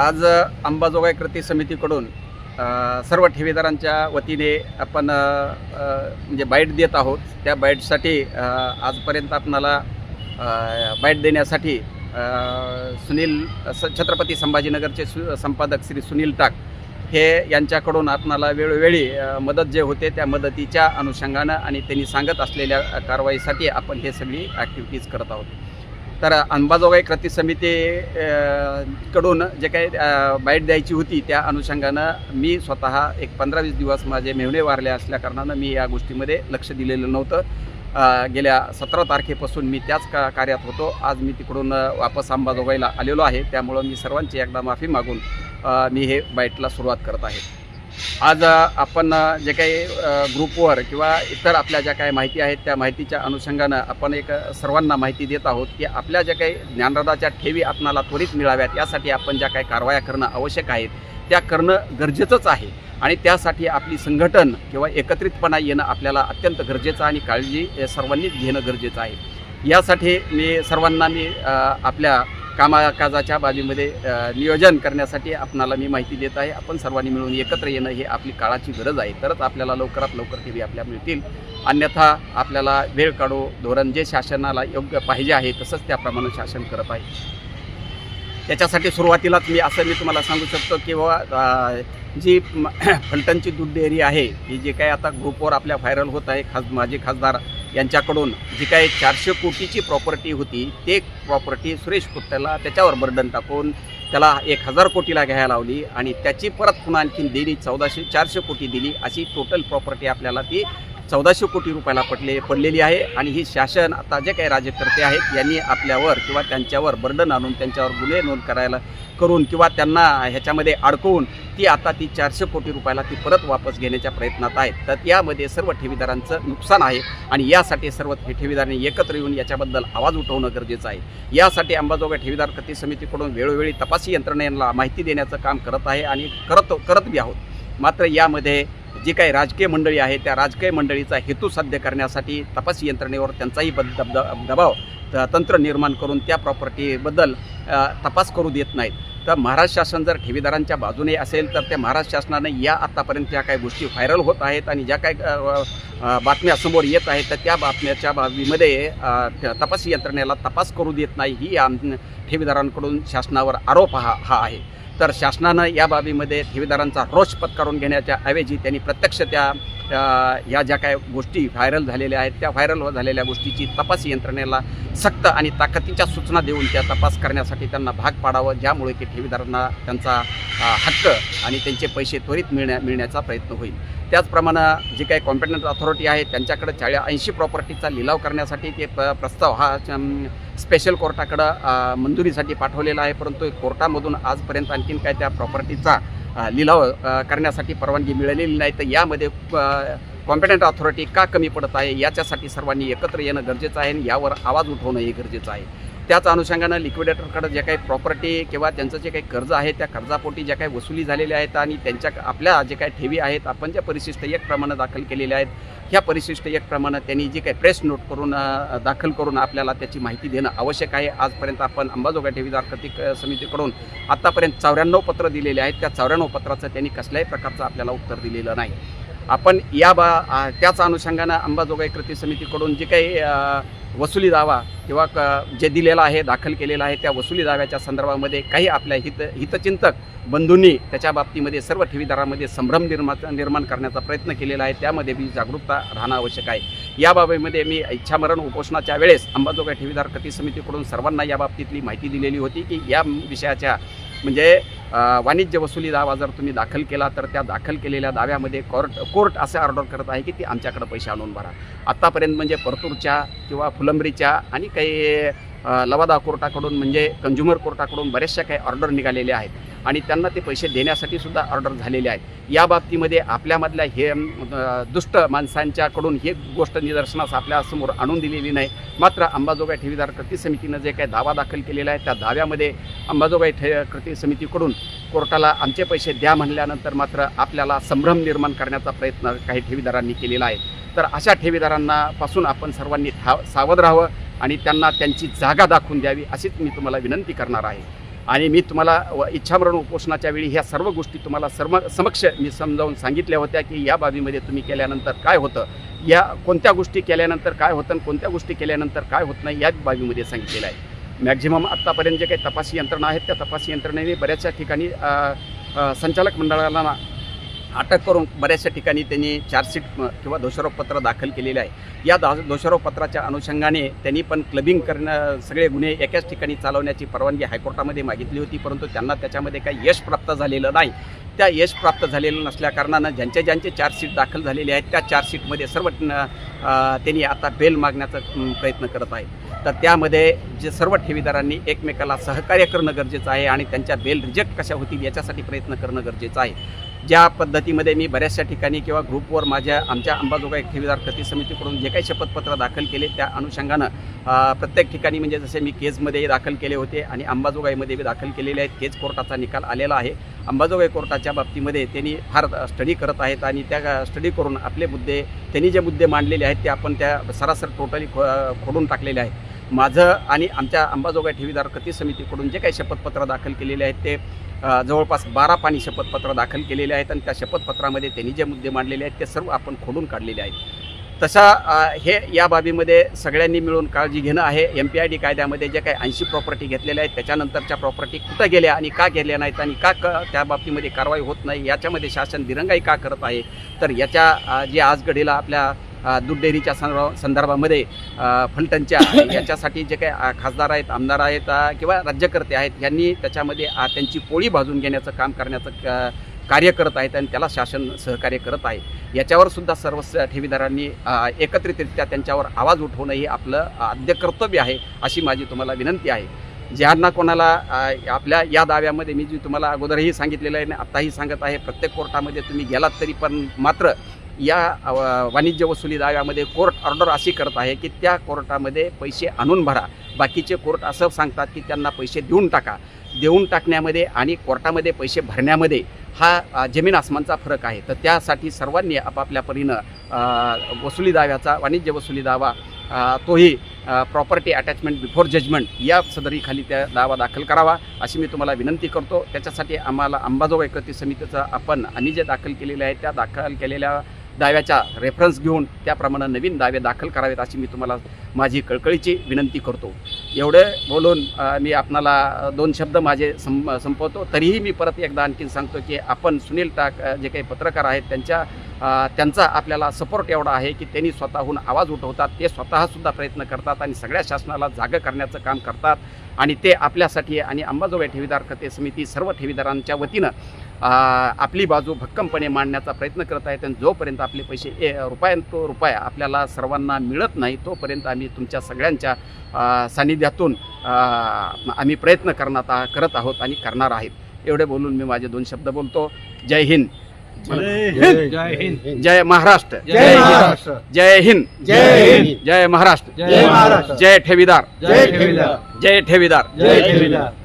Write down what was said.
आज अंबाजोगाई कृती समितीकडून सर्व ठेवीदारांच्या वतीने आपण म्हणजे बाईट देत आहोत. त्या बाईटसाठी आजपर्यंत आपणाला बाईट देण्यासाठी सुनील स- छत्रपती संभाजीनगरचे सु संपादक श्री सुनील टाक हे यांच्याकडून आपणाला वेळोवेळी मदत जे होते त्या मदतीच्या अनुषंगानं आणि त्यांनी सांगत असलेल्या कारवाईसाठी आपण हे सगळी ॲक्टिव्हिटीज करत आहोत. तर अंबाजोगाई कृती समितीकडून कडून जे काही बाईट द्यायची होती त्या अनुषंगानं मी स्वतः एक पंधरा वीस दिवस माझे मेहणे वारले असल्याकारणानं मी या गोष्टीमध्ये लक्ष दिलेलं नव्हतं. गेल्या सतरा तारखेपासून मी त्याच का कार्यात होतो. आज मी तिकडून वापस अंबाजोगाईला आलेलो आहे. त्यामुळं मी सर्वांची एकदा माफी मागून मी हे बाईटला सुरुवात करत आहे. आज आपण जे काही ग्रुपवर किंवा इतर आपल्या ज्या काही माहिती आहेत त्या माहितीच्या अनुषंगानं आपण एक सर्वांना माहिती देत आहोत की आपल्या ज्या काही ज्ञानरदाच्या ठेवी आपणाला त्वरित मिळाव्यात यासाठी आपण ज्या काही कारवाया करणं आवश्यक आहेत त्या करणं गरजेचंच आहे. आणि त्यासाठी आपली संघटन किंवा एकत्रितपणा येणं आपल्याला अत्यंत गरजेचं आणि काळजी सर्वांनीच घेणं गरजेचं आहे. यासाठी मी सर्वांना मी आपल्या कामाकाजाच्या बाबीमध्ये नियोजन करण्यासाठी आपणाला मी माहिती देत आहे. आपण सर्वांनी मिळून एकत्र येणं ही आपली काळाची गरज आहे. तरच आपल्याला लवकरात लवकर टी व्ही आपल्या मिळतील. अन्यथा आपल्याला वेळ काढू धोरण जे शासनाला योग्य पाहिजे आहे तसंच त्याप्रमाणे शासन करत आहे. त्याच्यासाठी सुरुवातीलाच मी असं मी तुम्हाला सांगू शकतो की जी फलटनची फलटणची दूध डेअरी आहे ही जे काही आता ग्रुपवर आपल्या व्हायरल होत आहे खास माजी खासदार यांच्याकडून जी काही चारशे कोटीची प्रॉपर्टी होती ते प्रॉपर्टी सुरेश कुट्ट्याला त्याच्यावर बर्डन टाकून त्याला एक हजार कोटीला घ्यायला लावली आणि त्याची परत पुन्हा आणखी दिली चौदाशे चारशे कोटी दिली. अशी टोटल प्रॉपर्टी आपल्याला ती चौदाशे कोटी रुपयाला पडले पडलेली आहे. आणि ही शासन आता जे काही राज्यकर्ते आहेत यांनी आपल्यावर किंवा त्यांच्यावर बर्डन आणून त्यांच्यावर गुन्हे नोंद करायला करून किंवा त्यांना ह्याच्यामध्ये अडकवून ती आता ती चारशे कोटी रुपयाला ती परत वापस घेण्याच्या प्रयत्नात आहेत. तर यामध्ये सर्व ठेवीदारांचं नुकसान आहे आणि यासाठी सर्व ठेवीदारांनी एकत्र येऊन याच्याबद्दल आवाज उठवणं गरजेचं आहे. यासाठी अंबाजोगाई ठेवीदार कृती समितीकडून वेळोवेळी तपासी यंत्रणेला माहिती देण्याचं काम करत आहे आणि करत करत बी आहोत. मात्र यामध्ये जी काही राजकीय मंडळी आहे त्या राजकीय मंडळीचा हेतू साध्य करण्यासाठी तपासी यंत्रणेवर त्यांचाही बद दब दबाव त- तंत्र निर्माण करून त्या प्रॉपर्टीबद्दल तपास करू देत नाहीत. तर महाराष्ट्र शासन जर ठेवीदारांच्या बाजूने असेल तर त्या महाराष्ट्र शासनाने या आत्तापर्यंत ज्या काही गोष्टी व्हायरल होत आहेत आणि ज्या काही बातम्या समोर येत आहेत तर त्या बातम्याच्या बाबीमध्ये तपास यंत्रणेला तपास करू देत नाही ही आम ठेवीदारांकडून शासनावर आरोप हा हा आहे. तर शासनानं या बाबीमध्ये ठेवीदारांचा रोष पत्करून घेण्याच्या ऐवजी त्यांनी प्रत्यक्ष त्या ह्या या ज्या काय गोष्टी व्हायरल झालेल्या आहेत त्या व्हायरल झालेल्या गोष्टीची तपास यंत्रणेला सक्त आणि ताकदीच्या सूचना देऊन त्या तपास करण्यासाठी त्यांना भाग पाडावं ज्यामुळे की ठेवीदारांना त्यांचा हक्क आणि त्यांचे पैसे त्वरित मिळण्या मिळण्याचा प्रयत्न होईल. त्याचप्रमाणे जे काही कॉम्पिटंट अथॉरिटी आहे त्यांच्याकडे चाळीस ऐंशी प्रॉपर्टीचा लिलाव करण्यासाठी ते प प्रस्ताव हा स्पेशल कोर्टाकडं मंजुरीसाठी पाठवलेला आहे. परंतु कोर्टामधून आजपर्यंत आणखीन काय त्या प्रॉपर्टीचा लिलाव करण्यासाठी परवानगी मिळालेली नाही. तर यामध्ये कॉम्पिटंट ऑथॉरिटी का कमी पडत आहे? याच्यासाठी सर्वांनी एकत्र येणं गरजेचं आहे आणि यावर आवाज उठवणं हे गरजेचं आहे. त्याच अनुषंगानं लिक्विडेटरकडं जे काही प्रॉपर्टी किंवा त्यांचं जे काही कर्ज आहे त्या कर्जापोटी ज्या काही वसुली झालेल्या आहेत आणि त्यांच्या आपल्या जे काही ठेवी आहेत आपण ज्या परिशिष्ट एक प्रमाणे दाखल केलेल्या आहेत ह्या परिशिष्ट एक प्रमाणे त्यांनी जी काही प्रेस नोट करून दाखल करून आपल्याला त्याची माहिती देणं आवश्यक आहे. आजपर्यंत आपण अंबाजोगाई ठेवीदार प्रतीक समितीकडून आत्तापर्यंत चौऱ्याण्णव पत्र दिलेले आहेत. त्या चौऱ्याण्णव पत्राचं त्यांनी कसल्याही प्रकारचं आपल्याला उत्तर दिलेलं नाही. आपण या बा त्याच अनुषंगानं अंबाजोगाई कृती समितीकडून जे काही वसुली दावा किंवा क जे दिलेला आहे दाखल केलेला आहे त्या वसुली दाव्याच्या संदर्भामध्ये काही आपल्या हित हितचिंतक बंधूंनी त्याच्या बाबतीमध्ये सर्व ठेवीदारांमध्ये संभ्रम निर्मा निर्माण करण्याचा प्रयत्न केलेला आहे. त्यामध्ये मी जागरूकता राहणं आवश्यक आहे. या बाबीमध्ये मी इच्छामरण उपोषणाच्या वेळेस अंबाजोगाई ठेवीदार कृती समितीकडून सर्वांना या बाबतीतली माहिती दिलेली होती की या विषयाच्या म्हणजे वाणिज्य वसुली दावा जर तुम्ही दाखल केला तर त्या दाखल केलेल्या दाव्यामध्ये कोर्ट कोर्ट असे ऑर्डर करत आहे की ती आमच्याकडे पैसे आणून भरा. आत्तापर्यंत म्हणजे परतूरच्या किंवा फुलंबरीच्या आणि काही लवादा कोर्टाकडून म्हणजे कंझ्युमर कोर्टाकडून बऱ्याचशा काही ऑर्डर निघालेल्या आहेत. आणि त्यांना ते पैसे देण्यासाठी सुद्धा ऑर्डर झालेले आहेत. या बाबतीमध्ये आपल्यामधल्या हे दुष्ट माणसांच्याकडून ही गोष्ट निदर्शनास आपल्यासमोर आणून दिलेली नाही. मात्र अंबाजोगाई ठेवीदार कृती समितीनं जे काही दावा दाखल केलेला आहे त्या दाव्यामध्ये अंबाजोगाई ठे कृती समितीकडून कोर्टाला आमचे पैसे द्या म्हणल्यानंतर मात्र आपल्याला संभ्रम निर्माण करण्याचा प्रयत्न काही ठेवीदारांनी केलेला आहे. तर अशा ठेवीदारांना पासून आपण सर्वांनी ठा सावध राहावं. आणि त्यांना त्यांची जागा दाखवून द्यावी अशीच मी तुम्हाला विनंती करणार आहे. आणि मी तुम्हाला इच्छामरण उपोषणाच्या वेळी ह्या सर्व गोष्टी तुम्हाला सर्व समक्ष मी समजावून सांगितल्या होत्या की या बाबीमध्ये तुम्ही केल्यानंतर काय होतं? या कोणत्या गोष्टी केल्यानंतर काय होतं आणि कोणत्या गोष्टी केल्यानंतर काय होत नाही या बाबीमध्ये सांगितलेलं आहे. मॅक्झिमम आत्तापर्यंत जे काही तपासी यंत्रणा आहेत त्या तपासी यंत्रणेने बऱ्याचशा ठिकाणी संचालक मंडळाला अटक करून बऱ्याचशा ठिकाणी त्यांनी चार्जशीट किंवा दोषारोपपत्र दाखल केलेले आहे. या दा दोषारोपपत्राच्या अनुषंगाने त्यांनी पण क्लबिंग करणं सगळे गुन्हे एकाच ठिकाणी चालवण्याची परवानगी हायकोर्टामध्ये मागितली होती परंतु त्यांना त्याच्यामध्ये काही यश प्राप्त झालेलं नाही. त्या यश प्राप्त झालेलं नसल्याकारणानं ज्यांचे ज्यांचे चार्जशीट दाखल झालेले आहेत त्या चार्जशीटमध्ये सर्व त्यांनी आता बेल मागण्याचा प्रयत्न करत आहेत. तर त्यामध्ये जे सर्व ठेवीदारांनी एकमेकाला सहकार्य करणं गरजेचं आहे आणि त्यांच्या बेल रिजेक्ट कशा होतील याच्यासाठी प्रयत्न करणं गरजेचं आहे. ज्या पद्धतीमध्ये मी बऱ्याचशा ठिकाणी किंवा ग्रुपवर माझ्या आमच्या अंबाजोगाई ठेवीदार कृती समितीकडून जे काही शपथपत्र दाखल केले त्या अनुषंगानं प्रत्येक ठिकाणी म्हणजे जसे मी केजमध्ये दाखल केले होते आणि अंबाजोगाईमध्ये बी दाखल केलेले आहेत केज कोर्टाचा निकाल आलेला आहे. अंबाजोगाई कोर्टाच्या बाबतीमध्ये त्यांनी फार स्टडी करत आहेत आणि त्या स्टडी करून आपले मुद्दे त्यांनी जे मुद्दे मांडलेले आहेत ते आपण त्या सरासर टोटली खो खोडून टाकलेले आहेत. माझं आणि आमच्या अंबाजोगाई ठेवीदार कृती समितीकडून जे काही शपथपत्र दाखल केलेले आहेत ते जवळपास बारा पाणी शपथपत्र दाखल केलेले आहेत आणि त्या शपथपत्रामध्ये त्यांनी जे मुद्दे मांडलेले आहेत ते सर्व आपण खोडून काढलेले आहेत. तशा हे या बाबीमध्ये सगळ्यांनी मिळून काळजी घेणं आहे. एम पी आय डी कायद्यामध्ये जे काही ऐंशी प्रॉपर्टी घेतलेल्या आहेत त्याच्यानंतरच्या प्रॉपर्टी कुठं गेल्या आणि का गेल्या नाहीत आणि का क त्या बाबतीमध्ये कारवाई होत नाही याच्यामध्ये शासन दिरंगाई का करत आहे? तर याच्या जे आजगडीला आपल्या दूध डेअरीच्या संदर्भ संदर्भामध्ये फलटणच्या याच्यासाठी जे काही खासदार आहेत आमदार आहेत किंवा राज्यकर्ते आहेत यांनी त्याच्यामध्ये त्यांची पोळी भाजून घेण्याचं काम करण्याचं कार्य करत आहेत आणि त्याला शासन सहकार्य करत आहे. याच्यावर सुद्धा सर्व ठेवीदारांनी एकत्रितरित्या त्यांच्यावर आवाज उठवणं हे आपलं आद्य कर्तव्य आहे अशी माझी तुम्हाला विनंती आहे. ज्यांना कोणाला आपल्या या दाव्यामध्ये मी जी तुम्हाला अगोदरही सांगितलेलं आहे आणि आत्ताही सांगत आहे प्रत्येक कोर्टामध्ये तुम्ही गेलात तरी पण मात्र या वाणिज्य वसुली दाव्यामध्ये कोर्ट ऑर्डर अशी करत आहे की त्या कोर्टामध्ये पैसे आणून भरा. बाकीचे कोर्ट असं सांगतात की त्यांना पैसे देऊन टाका. देऊन टाकण्यामध्ये आणि कोर्टामध्ये पैसे भरण्यामध्ये हा जमीन आसमानचा फरक आहे. तर त्यासाठी सर्वांनी आपापल्या परीनं वसुली दाव्याचा वाणिज्य वसुली दावा तोही प्रॉपर्टी अटॅचमेंट बिफोर जजमेंट या सदरीखाली त्या दावा दाखल करावा अशी मी तुम्हाला विनंती करतो. त्याच्यासाठी आम्हाला अंबाजोगाई कृती समितीचा आपण आम्ही जे दाखल केलेले आहे त्या दाखल केलेल्या दाव्याचा रेफरन्स घेऊन त्याप्रमाणे नवीन दावे दाखल करावेत अशी मी तुम्हाला माझी कळकळीची विनंती करतो. एवढे बोलून मी आपणाला दोन शब्द माझे सं संपवतो. तरीही मी परत एकदा आणखीन सांगतो की आपण सुनील टाक जे काही पत्रकार आहेत त्यांच्या त्यांचा आपल्याला सपोर्ट एवढा आहे की त्यांनी स्वतःहून आवाज उठवतात. ते स्वतःसुद्धा प्रयत्न करतात आणि सगळ्या शासनाला जागं करण्याचं काम करतात. आणि ते आपल्यासाठी आणि अंबाजोगाई ठेवीदार खते समिती सर्व ठेवीदारांच्या वतीनं आपली बाजू भक्कमपणे मांडण्याचा प्रयत्न करत आहेत आणि जोपर्यंत आपले पैसे ए रुपयान तो रुपया आपल्याला सर्वांना मिळत नाही तोपर्यंत आम्ही तुमच्या सगळ्यांच्या सानिध्यातून आम्ही प्रयत्न करण्यात करत आहोत आणि करणार आहेत. एवढे बोलून मी माझे दोन शब्द बोलतो. जय हिंद. जय महाराष्ट्र. जय महाराष्ट्र. जय हिंद. जय हिंद. जय महाराष्ट्र. जय महाराष्ट्र. जय ठेवीदार. जय ठेवीदार. जय ठेवीदार. जय ठेवीदार.